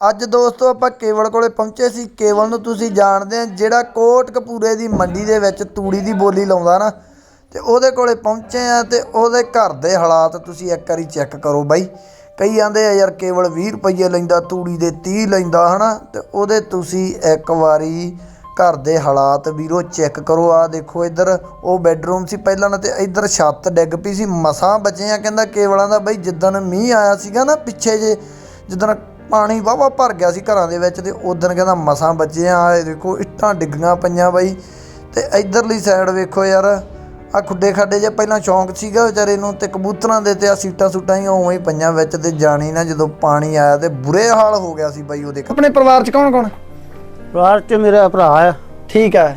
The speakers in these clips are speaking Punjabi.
ਅੱਜ ਦੋਸਤੋ ਆਪਾਂ ਕੇਵਲ ਕੋਲੇ ਪਹੁੰਚੇ ਸੀ। ਕੇਵਲ ਨੂੰ ਤੁਸੀਂ ਜਾਣਦੇ ਆ, ਜਿਹੜਾ ਕੋਟ ਕੋਟਕਪੂਰੇ ਦੀ ਮੰਡੀ ਦੇ ਵਿੱਚ ਤੂੜੀ ਦੀ ਬੋਲੀ ਲਾਉਂਦਾ ਨਾ, ਤੇ ਉਹਦੇ ਕੋਲੇ ਪਹੁੰਚੇ ਆ ਤੇ ਉਹਦੇ ਘਰ ਦੇ ਹਾਲਾਤ ਤੁਸੀਂ ਇੱਕ ਵਾਰੀ ਚੈੱਕ ਕਰੋ ਬਾਈ। ਕਈ ਆਂਦੇ ਆ, ਯਾਰ ਕੇਵਲ 20 ਰੁਪਏ ਲੈਂਦਾ, ਤੂੜੀ ਦੇ 30 ਲੈਂਦਾ, ਹਨਾ? ਤੇ ਉਹਦੇ ਤੁਸੀਂ ਇੱਕ ਵਾਰੀ ਘਰ ਦੇ ਹਾਲਾਤ ਵੀਰੋ ਚੈੱਕ ਕਰੋ। ਆ ਦੇਖੋ ਇੱਧਰ, ਉਹ ਬੈੱਡਰੂਮ ਸੀ ਪਹਿਲਾਂ ਨਾ, ਤੇ ਇੱਧਰ ਛੱਤ ਡਿੱਗ ਪਈ ਸੀ। ਮਸਾਂ ਬਚੇ ਆ, ਕਹਿੰਦਾ ਕੇਵਲਾਂ ਦਾ ਬਈ, ਜਿੱਦਣ ਮੀਂਹ ਆਇਆ ਸੀਗਾ ਨਾ ਪਿੱਛੇ ਜੇ, ਜਿੱਦਣ ਪਾਣੀ ਵਾਵਾ ਭਰ ਗਿਆ ਸੀ ਘਰਾਂ ਦੇ ਵਿੱਚ ਤੇ ਉਦੋਂ ਕਹਿੰਦਾ ਮਸਾਂ ਬਚੇ ਆ ਦੇਖੋ ਇੱਟਾਂ ਡਿੱਗੀਆਂ ਪਈਆਂ ਬਾਈ। ਤੇ ਇੱਧਰਲੀ ਸਾਈਡ ਵੇਖੋ ਯਾਰ ਆ ਖੁੱਡੇ ਖਾਡੇ ਜੇ ਪਹਿਲਾਂ ਸ਼ੌਂਕ ਸੀਗਾ ਵਿਚਾਰੇ ਨੂੰ ਤੇ ਕਬੂਤਰਾਂ ਦੇ ਤੇ ਆ ਸੀਟਾਂ ਸੂਟਾਂ ਹੀ ਉਵੇਂ ਹੀ ਪਈਆਂ ਵਿੱਚ ਤੇ ਜਾਣੀ ਨਾ ਜਦੋਂ ਪਾਣੀ ਆਇਆ ਤੇ ਬੁਰੇ ਹਾਲ ਹੋ ਗਿਆ ਸੀ ਬਾਈ ਉਹਦੇ ਆਪਣੇ ਪਰਿਵਾਰ 'ਚ ਕੌਣ ਕੌਣ ਪਰਿਵਾਰ ਚ ਮੇਰਾ ਭਰਾ ਆ। ਠੀਕ ਹੈ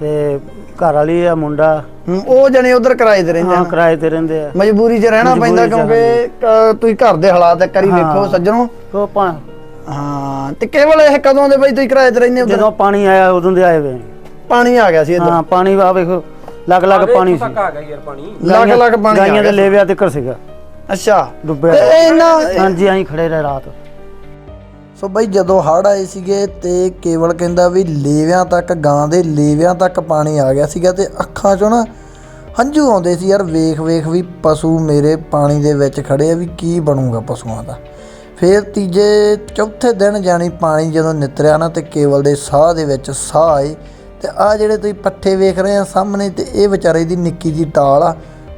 ਤੇ ਘਰ ਵਾਲੀ ਆ ਮੁੰਡਾ। ਹੂੰ, ਉਹ ਜਣੇ ਉਧਰ ਕਿਰਾਏ ਤੇ ਰਹਿੰਦੇ ਹਾਂ ਆ ਕਿਰਾਏ ਤੇ ਰਹਿੰਦੇ ਆ। ਮਜਬੂਰੀ 'ਚ ਰਹਿਣਾ ਮਜਬੂਰੀ ਪੈਂਦਾ 'ਚ ਕਿਉਂਕਿ ਅ, ਤੁਸੀਂ ਘਰ ਦੇ ਹਾਲਾਤ ਇੱਕ ਵਾਰੀ ਹਾਂ। ਵੇਖੋ ਸੱਜਣੋ। ਉਹ ਪਾ ਹਾਂ ਤੇ ਕੇਵਲ ਇਹ ਕਦੋਂ ਦੇ ਬਾਈ ਤੁਸੀਂ ਕਿਰਾਏ ਤੇ ਰਹਿੰਦੇ ਉਧਰ? ਜਦੋਂ ਪਾਣੀ ਆਇਆ ਉਦੋਂ ਦੇ ਆਏ ਵੇ। ਪਾਣੀ ਆ ਗਿਆ ਸੀ ਇੱਧਰ। ਹਾਂ ਪਾਣੀ ਆ ਵੇਖੋ ਲੱਗ ਲੱਗ ਪਾਣੀ ਸੀ। ਆ ਗਿਆ ਯਾਰ ਪਾਣੀ। ਲੱਗ ਲੱਗ ਪਾਣੀ ਆ ਗਾਈਆਂ ਗਿਆ ਦੇ ਲੇਵਿਆ ਤੱਕ ਸੀਗਾ। ਅੱਛਾ ਡੁੱਬਿਆ ਤੇ ਇਹਨਾਂ ਹਾਂਜੀ ਅਸੀਂ ਖੜੇ ਰਹੇ ਰਾਤ। ਸੋ ਬਈ ਜਦੋਂ ਹੜ੍ਹ ਆਏ ਸੀਗੇ ਤੇ ਕੇਵਲ ਕਹਿੰਦਾ ਵੀ ਲੇਵਿਆਂ ਤੱਕ, ਗਾਂ ਦੇ ਲੇਵਿਆਂ ਤੱਕ ਪਾਣੀ ਆ ਗਿਆ ਸੀਗਾ ਤੇ ਅੱਖਾਂ 'ਚੋਂ ਨਾ ਹੰਝੂ ਆਉਂਦੇ ਸੀ, ਯਾਰ ਵੇਖ ਵੇਖ ਵੀ ਪਸ਼ੂ ਮੇਰੇ ਪਾਣੀ ਦੇ ਵਿੱਚ ਖੜੇ ਆ ਵੀ ਕੀ ਬਣੂਗਾ ਪਸ਼ੂਆਂ ਦਾ। ਫਿਰ ਤੀਜੇ, ਚੌਥੇ ਦਿਨ ਜਾਣੀ ਪਾਣੀ ਜਦੋਂ ਨਿਤਰਿਆ ਨਾ ਤੇ ਕੇਵਲ ਦੇ ਸਾਹ ਦੇ ਵਿੱਚ ਸਾਹ ਆਏ ਤੇ ਆ ਜਿਹੜੇ ਤੁਸੀਂ ਪੱਠੇ ਵੇਖ ਰਹੇ ਆ ਸਾਹਮਣੇ ਤੇ ਇਹ ਵਿਚਾਰੇ ਦੀ ਨਿੱਕੀ ਜੀ ਟਾਲ ਆ।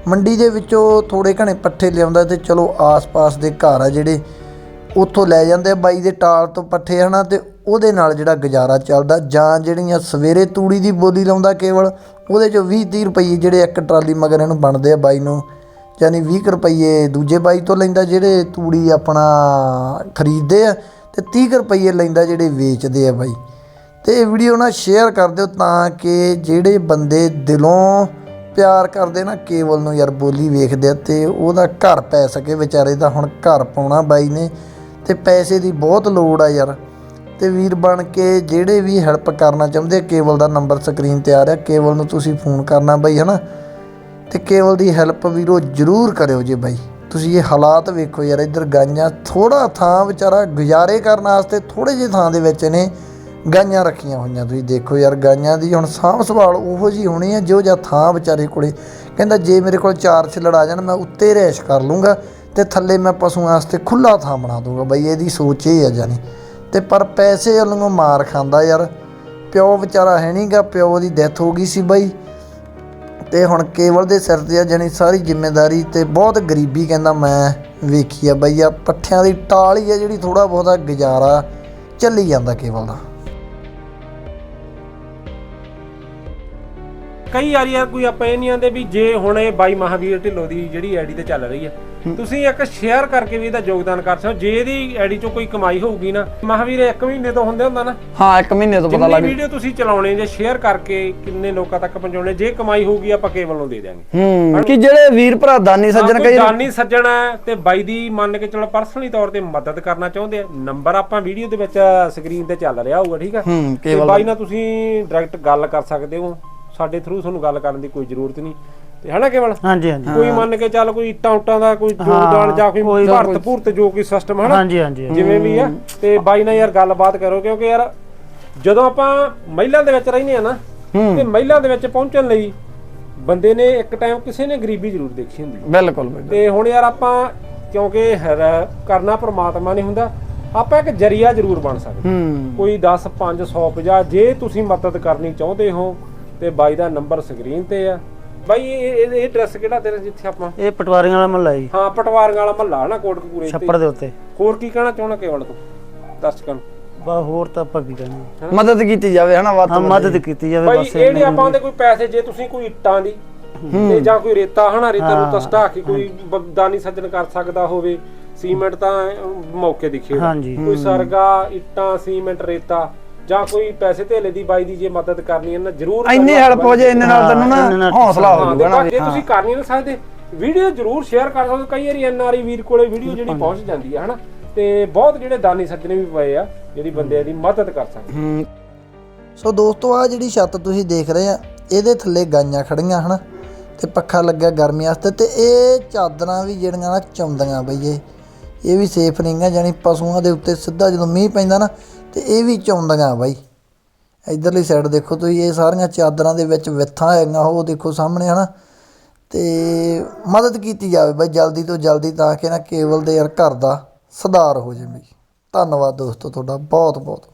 ਮੰਡੀ ਦੇ ਵਿੱਚੋਂ ਥੋੜੇ ਘਣੇ ਪੱਠੇ ਲਿਆਉਂਦਾ ਤੇ ਚਲੋ ਆਸ-ਪਾਸ ਦੇ ਘਰ ਆ ਜਿਹੜੇ ਉੱਥੋਂ ਲੈ ਜਾਂਦੇ ਆ ਬਾਈ ਦੇ ਟਾਲ ਤੋਂ ਪੱਠੇ, ਹਨਾ ਅਤੇ ਉਹਦੇ ਨਾਲ ਜਿਹੜਾ ਗੁਜ਼ਾਰਾ ਚੱਲਦਾ, ਜਾਂ ਜਿਹੜੀਆਂ ਸਵੇਰੇ ਤੂੜੀ ਦੀ ਬੋਲੀ ਲਾਉਂਦਾ ਕੇਵਲ, ਉਹਦੇ ਚੋਂ 20 30 ਰੁਪਏ ਜਿਹੜੇ ਇੱਕ ਟਰਾਲੀ ਮਗਰ ਇਹਨੂੰ ਬਣਦੇ ਆ ਬਾਈ ਨੂੰ, ਯਾਨੀ 20 ਕੁ ਰੁਪਏ ਦੂਜੇ ਬਾਈ ਤੋਂ ਲੈਂਦਾ ਜਿਹੜੇ ਤੂੜੀ ਆਪਣਾ ਖਰੀਦਦੇ ਆ, ਤੇ 30 ਕੁ ਰੁਪਏ ਲੈਂਦਾ ਜਿਹੜੇ ਵੇਚਦੇ ਆ ਬਾਈ। ਤੇ ਇਹ ਵੀਡੀਓ ਨਾ ਸ਼ੇਅਰ ਕਰ ਦਿਓ ਤਾਂ ਕਿ ਜਿਹੜੇ ਬੰਦੇ ਦਿਲੋਂ ਪਿਆਰ ਕਰਦੇ ਨਾ, ਕੇਵਲ ਨੂੰ ਯਾਰ ਬੋਲੀ ਵੇਖਦੇ ਆ, ਤੇ ਉਹਦਾ ਘਰ ਪੈ ਸਕੇ, ਵਿਚਾਰੇ ਦਾ ਹੁਣ ਘਰ ਪਾਉਣਾ ਬਾਈ ਨੇ। ਤੇ ਪੈਸੇ ਦੀ ਬਹੁਤ ਲੋੜ ਆ ਯਾਰ। ਤੇ ਵੀਰ ਬਣ ਕੇ ਜਿਹੜੇ ਵੀ ਹੈਲਪ ਕਰਨਾ ਚਾਹੁੰਦੇ ਕੇਵਲ ਦਾ ਨੰਬਰ ਸਕਰੀਨ ਤੇ ਆ ਰਿਹਾ। ਕੇਵਲ ਨੂੰ ਤੁਸੀਂ ਫੋਨ ਕਰਨਾ ਬਾਈ, ਹਨਾ? ਤੇ ਕੇਵਲ ਦੀ ਹੈਲਪ ਵੀਰੋ ਜਰੂਰ ਕਰਿਓ ਜੇ ਬਾਈ। ਤੁਸੀਂ ਇਹ ਹਾਲਾਤ ਵੇਖੋ ਯਾਰ, ਇੱਧਰ ਗਾਈਆਂ ਥੋੜਾ ਥਾਂ ਵਿਚਾਰਾ ਗੁਜ਼ਾਰੇ ਕਰਨ ਵਾਸਤੇ ਥੋੜੇ ਜਿਹੇ ਥਾਂ ਦੇ ਵਿੱਚ ਨੇ। ਗਾਈਆਂ ਰੱਖੀਆਂ ਹੋਈਆਂ, ਤੁਸੀਂ ਦੇਖੋ ਯਾਰ, ਗਾਈਆਂ ਦੀ ਹੁਣ ਸਾਂਭ ਸੰਭਾਲ ਉਹੋ ਜੀ ਹੋਣੀ ਹੈ ਜੋ ਜਾਂ ਥਾਂ ਵਿਚਾਰੇ ਕੋਲੇ। ਕਹਿੰਦਾ ਜੇ ਮੇਰੇ ਕੋਲ ਚਾਰ ਛਿਲੜ ਆ ਜਾਣ, ਮੈਂ ਉੱਤੇ ਰਹਿਸ਼ ਕਰ ਲੂੰਗਾ। ਤੇ ਥੱਲੇ ਮੈਂ ਪਸ਼ੂਆਂ ਵਾਸਤੇ ਖੁੱਲਾ ਥਾਂ ਬਣਾ ਦੂੰਗਾ ਬਈ ਇਹਦੀ ਸੋਚ ਇਹ ਆ ਜਾਨੀ ਤੇ ਪਰ ਪੈਸੇ ਵੱਲੋਂ ਮਾਰ ਖਾਂਦਾ ਯਾਰ। ਪਿਓ ਵਿਚਾਰਾ ਹੈ ਨਹੀਂਗਾ ਪਿਓ ਦੀ ਡੈਥ ਹੋ ਗਈ ਸੀ ਬਾਈ। ਤੇ ਹੁਣ ਕੇਵਲ ਦੇ ਸਿਰ ਤੇ ਆ ਜਾਣੀ ਸਾਰੀ ਜ਼ਿੰਮੇਵਾਰੀ ਤੇ ਬਹੁਤ ਗਰੀਬੀ ਕਹਿੰਦਾ ਮੈਂ ਵੇਖੀ ਆ ਬਈ। ਆ ਪੱਠਿਆਂ ਦੀ ਟਾਲ ਹੀ ਆ ਜਿਹੜੀ ਥੋੜਾ ਬਹੁਤਾ ਗੁਜ਼ਾਰਾ ਚੱਲੀ ਜਾਂਦਾ ਕੇਵਲ ਦਾ। ਕਈ ਵਾਰੀ ਯਾਰ ਕੋਈ ਆਪਾਂ ਇਹ ਨਹੀਂ ਆਂਦੇ ਵੀ ਜੇ ਹੁਣ ਇਹ ਬਾਈ ਮਹਾਵੀਰ ਢਿੱਲੋਂ ਦੀ ਜਿਹੜੀ ਆਈਡੀ ਤੇ ਚੱਲ ਰਹੀ ਹੈ ਤੁਸੀਂ ਇੱਕ ਸ਼ੇਅਰ ਕਰਕੇ ਵੀ ਇਹਦਾ ਯੋਗਦਾਨ ਕਰ ਸਕਦੇ ਹੋ। ਜੇ ਇਹਦੀ ਆਈਡੀ ਚੋਂ ਕੋਈ ਕਮਾਈ ਹੋਊਗੀ ਨਾ ਮਹਾਵੀਰ ਇੱਕ ਮਹੀਨੇ ਤੋਂ ਹੁੰਦੇ ਹੁੰਦਾ ਨਾ? ਹਾਂ ਇੱਕ ਮਹੀਨੇ ਤੋਂ ਜਿੰਨੀ ਵੀਡੀਓ ਤੁਸੀਂ ਚਲਾਉਣੇ ਜੇ ਸ਼ੇਅਰ ਕਰਕੇ ਕਿੰਨੇ ਲੋਕਾਂ ਤੱਕ ਪਹੁੰਚਾਉਣੇ ਜੇ ਕਮਾਈ ਹੋਊਗੀ ਆਪਾਂ ਕੇਵਲ ਨੂੰ ਦੇ ਦਿਆਂਗੇ ਹੂੰ ਕਿ ਜਿਹੜੇ ਵੀਰ ਭਰਾ ਦਾਨੀ ਸੱਜਣ ਕੋਈ ਜਾਨੀ ਸੱਜਣ ਤੇ ਬਾਈ ਦੀ ਮੰਨ ਕੇ ਚਲੋ ਪਰਸਨਲੀ ਤੌਰ ਤੇ ਮਦਦ ਕਰਨਾ ਚਾਹੁੰਦੇ ਆ। ਨੰਬਰ ਆਪਾਂ ਵੀਡੀਓ ਦੇ ਵਿੱਚ ਸਕਰੀਨ ਤੇ ਚੱਲ ਰਿਹਾ ਹੋਊਗਾ ਠੀਕ ਆ? ਤੇ ਬਾਈ ਨਾਲ ਤੁਸੀਂ ਡਾਇਰੈਕਟ ਗੱਲ ਕਰ ਸਕਦੇ ਹੋ। ਸਾਡੇ ਥਰੂ ਤੁਹਾਨੂੰ ਗੱਲ ਕਰਨ ਦੀ ਕੋਈ ਜ਼ਰੂਰਤ ਨਹੀਂ। ਤੇ ਹਨਾ ਕੇਵਲ? ਹਾਂਜੀ ਹਾਂਜੀ। ਕੋਈ ਮੰਨ ਕੇ ਚੱਲ ਕੋਈ ਇੱਟਾਂ ਉੱਟਾਂ ਦਾ ਕੋਈ ਜੋਗਦਾਨ ਜਾਂ ਕੋਈ ਭਰਤ ਭੁਰਤ ਜੋ ਕੋਈ ਸਿਸਟਮ ਹਨਾ ਹਾਂਜੀ ਹਾਂਜੀ ਜਿਵੇਂ ਵੀ ਆ ਤੇ ਬਾਈ ਨਾਲ ਯਾਰ ਗੱਲਬਾਤ ਕਰੋ ਕਿਉਂਕਿ ਯਾਰ ਜਦੋਂ ਆਪਾਂ ਮਹਿਲਾਂ ਦੇ ਵਿੱਚ ਰਹਿੰਦੇ ਆ ਨਾ ਤੇ ਮਹਿਲਾਂ ਦੇ ਵਿੱਚ ਪਹੁੰਚਣ ਲਈ ਬੰਦੇ ਨੇ ਇੱਕ ਟਾਈਮ ਕਿਸੇ ਨੇ ਗਰੀਬੀ ਜ਼ਰੂਰ ਦੇਖੀ ਹੁੰਦੀ ਹੈ। ਬਿਲਕੁਲ ਬਿਲਕੁਲ। ਤੇ ਹੁਣ ਯਾਰ ਆਪਾਂ ਕਿਉਂਕਿ ਕਰਨਾ ਪ੍ਰਮਾਤਮਾ ਨਹੀਂ ਹੁੰਦਾ ਆਪਾਂ ਇੱਕ ਜਰੀਆ ਜ਼ਰੂਰ ਬਣ ਸਕਦੇ। ਹੂੰ। ਕੋਈ 10 5 100 50 ਜੇ ਤੁਸੀਂ ਮਦਦ ਕਰਨੀ ਚਾਹੁੰਦੇ ਹੋ ਤੇ ਬਾਈ ਦਾ ਨੰਬਰ ਸਕਰੀਨ ਤੇ ਆ। ਬਾਈ ਇਹ ਇਹ- ਇਹ ਐਡਰੈਸ ਕਿਹੜਾ ਤੇਰਾ ਜਿੱਥੇ ਆਪਾਂ? ਇਹ ਪਟਵਾਰੀਆਂ ਵਾਲਾ ਮਹੱਲਾ ਜੀ। ਹਾਂ ਪਟਵਾਰੀਆਂ ਵਾਲਾ ਮਹੱਲਾ ਨਾ ਕੋਟਕਪੂਰੇ ਤੇ ਛੱਪੜ ਦੇ ਉੱਤੇ। ਹੋਰ ਕੀ ਕਹਿਣਾ ਚਾਹੁੰਦਾ ਕੇਵਲ ਤੂੰ? ਦਰਸ਼ਕਾਂ ਨੂੰ ਬਾ ਹੋਰ ਤਾਂ ਆਪਾਂ ਕੀ ਕਹਿਣਾ? ਮਦਦ ਕੀਤੀ ਜਾਵੇ ਹਨਾ ਵੱਧ ਹਾਂ ਮਦਦ ਕੀਤੀ ਜਾਵੇ ਬਾਈ ਬਸ ਇਹ ਨਹੀਂ ਆਪਾਂ ਦੇ ਕੋਈ ਪੈਸੇ ਜੇ ਤੁਸੀਂ ਕੋਈ ਇੱਟਾਂ ਦੀ ਤੇ ਜਾਂ ਕੋਈ ਰੇਤਾ ਹਨਾ ਰੇਤਾ ਨੂੰ ਤਸਟਾ ਕੇ ਕੋਈ ਬ- ਦਾਨੀ ਸੱਜਣ ਕਰ ਸਕਦਾ ਹੋਵੇ ਸੀਮੈਂਟ ਤਾਂ ਮੌਕੇ ਦੀ ਖੇਡ ਆ। ਹਾਂਜੀ। ਕੋਈ ਸਰਗਾ ਇੱਟਾਂ ਸੀਮੈਂਟ ਰੇਤਾ ਜਾਂ ਕੋਈ ਪੈਸੇ ਧੇਲੇ ਦੀ ਬਾਈ ਦੀ ਜੇ ਮਦਦ ਕਰਨੀ ਹੈ ਨਾ ਜ਼ਰੂਰ ਇੰਨੀ ਕਰਨਾ ਹੈਲਪ ਹੋ ਜੇ ਇੰਨੇ ਨਾਲ ਤੈਨੂੰ ਨਾ ਹੌਸਲਾ ਹੋ ਹਾਂ, ਜਾਊਗਾ ਨਾ ਜੇ ਤੁਸੀਂ ਕਰ ਨਹੀਂ ਨਾ ਸਕਦੇ ਵੀਡੀਓ ਜ਼ਰੂਰ ਸ਼ੇਅਰ ਕਰ ਸਕਦੇ। ਕਈ ਵਾਰੀ ਐਨਆਰਆਈ ਵੀਰ ਕੋਲੇ ਵੀਡੀਓ ਜਿਹੜੀ ਪਹੁੰਚ ਜਾਂਦੀ ਹੈ ਹਨਾ? ਤੇ ਬਹੁਤ ਜਿਹੜੇ ਦਾਨੀ ਸੱਜਣੇ ਵੀ ਪਏ ਆ ਜਿਹੜੀ ਬੰਦੇ ਦੀ ਮਦਦ ਕਰ ਸਕਦੇ। ਹੂੰ। ਸੋ ਦੋਸਤੋ ਆ ਜਿਹੜੀ ਛੱਤ ਤੁਸੀਂ ਦੇਖ ਰਹੇ ਆ ਇਹਦੇ ਥੱਲੇ ਗਾਈਆਂ ਖੜੀਆਂ ਹਨ? ਤੇ ਪੱਖਾ ਲੱਗਿਆ ਗਰਮੀ ਵਾਸਤੇ ਤੇ ਇਹ ਚਾਦਰਾਂ ਵੀ ਜਿਹੜੀਆਂ ਨਾ ਚੌਂਦੀਆਂ ਬਈ ਇਹ ਇਹ ਵੀ ਸੇਫ ਨਹੀਂ ਗਾ ਜਾਨੀ ਪਸ਼ੂਆਂ ਦੇ ਉੱਤੇ ਸਿੱਧਾ ਜਦੋਂ ਮੀਂਹ ਪੈਂਦਾ ਨਾ ਤੇ ਇਹ ਵੀ ਚੌਂਦੀਆਂ ਬਾਈ। ਇਧਰਲੀ ਸਾਈਡ ਦੇਖੋ ਤੁਸੀਂ, ਇਹ ਸਾਰੀਆਂ ਚਾਦਰਾਂ ਦੇ ਵਿੱਚ ਵਿੱਥਾਂ ਹੈਗੀਆਂ, ਉਹ ਦੇਖੋ ਸਾਹਮਣੇ ਹਨਾ। ਤੇ ਮਦਦ ਕੀਤੀ ਜਾਵੇ ਬਾਈ ਜਲਦੀ ਤੋਂ ਜਲਦੀ ਤਾਂ ਕਿ ਨਾ ਕੇਵਲ ਦੇ ਯਾਰ ਘਰ ਦਾ ਸੁਧਾਰ ਹੋ ਜਾਵੇ ਧੰਨਵਾਦ ਦੋਸਤੋ ਤੁਹਾਡਾ ਬਹੁਤ ਬਹੁਤ